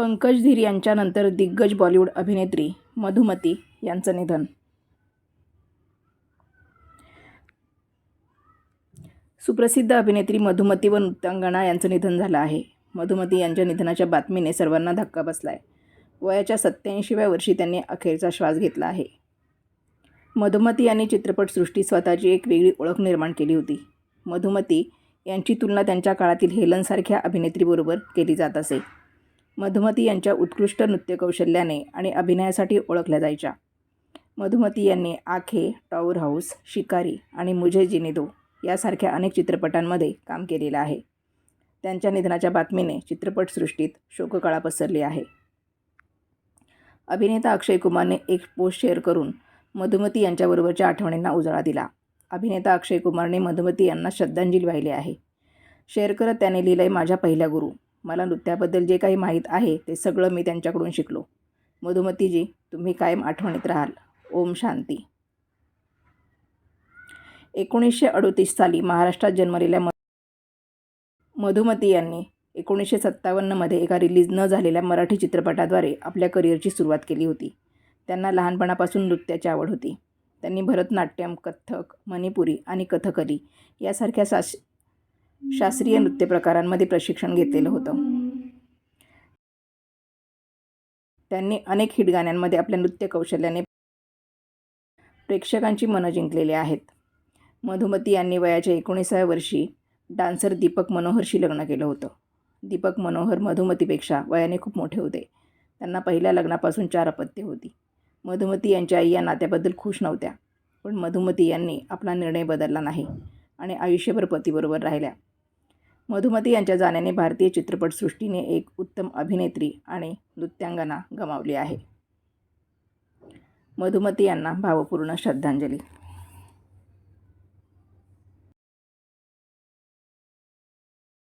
पंकज धीर यांच्यानंतर दिग्गज बॉलिवूड अभिनेत्री मधुमती यांचं निधन. सुप्रसिद्ध अभिनेत्री मधुमती व नृत्यांगणा यांचं निधन झालं आहे. मधुमती यांच्या निधनाच्या बातमीने सर्वांना धक्का बसला आहे वयाच्या सत्त्याऐंशीव्या वर्षी त्यांनी अखेरचा श्वास घेतला आहे. मधुमती यांनी चित्रपटसृष्टीत स्वतःची एक वेगळी ओळख निर्माण केली होती. मधुमती यांची तुलना त्यांच्या काळातील हेलनसारख्या अभिनेत्रीबरोबर केली जात असे. मधुमती यांच्या उत्कृष्ट नृत्यकौशल्याने आणि अभिनयासाठी ओळखल्या जायच्या. मधुमती यांनी आखे टॉवर हाऊस शिकारी आणि मुझे जिने दो यासारख्या अनेक चित्रपटांमध्ये काम केलेलं आहे. त्यांच्या निधनाच्या बातमीने चित्रपटसृष्टीत शोककळा पसरली आहे. अभिनेता अक्षय कुमारने एक पोस्ट शेअर करून मधुमती यांच्याबरोबरच्या आठवणींना उजाळा दिला. अभिनेता अक्षय कुमारने मधुमती यांना श्रद्धांजली वाहिली आहे. शेअर करत त्याने लिहिलं आहे माझ्या पहिल्या गुरु. मला नृत्याबद्दल जे काही माहीत आहे ते सगळं मी त्यांच्याकडून शिकलो. मधुमतीजी तुम्ही कायम आठवणीत राहाल. ओम शांती. एकोणीसशे अडोतीस साली महाराष्ट्रात जन्मलेल्या म मधुमती यांनी एकोणीसशे सत्तावन्नमध्ये एका रिलीज न झालेल्या मराठी चित्रपटाद्वारे आपल्या करिअरची सुरुवात केली होती. त्यांना लहानपणापासून नृत्याची आवड होती. त्यांनी भरतनाट्यम कथ्थक मणिपुरी आणि कथकली यासारख्या शास शास्त्रीय नृत्य प्रकारांमध्ये प्रशिक्षण घेतलेलं होतं. त्यांनी अनेक हिट गाण्यांमध्ये आपल्या नृत्य कौशल्याने प्रेक्षकांची मनं जिंकलेली आहेत. मधुमती यांनी वयाच्या एकोणीसाव्या वर्षी डान्सर दीपक मनोहरशी लग्न केलं होतं. दीपक मनोहर मधुमतीपेक्षा वयाने खूप मोठे होते. त्यांना पहिल्या लग्नापासून चार अपत्ये होती. मधुमती यांच्या आई या नात्याबद्दल खुश नव्हत्या. पण मधुमती यांनी आपला निर्णय बदलला नाही आणि आयुष्यभर पतीबरोबर राहिल्या. मधुमती यांच्या जाण्याने भारतीय चित्रपटसृष्टीने एक उत्तम अभिनेत्री आणि नृत्यांगना गमावली आहे. मधुमती यांना भावपूर्ण श्रद्धांजली.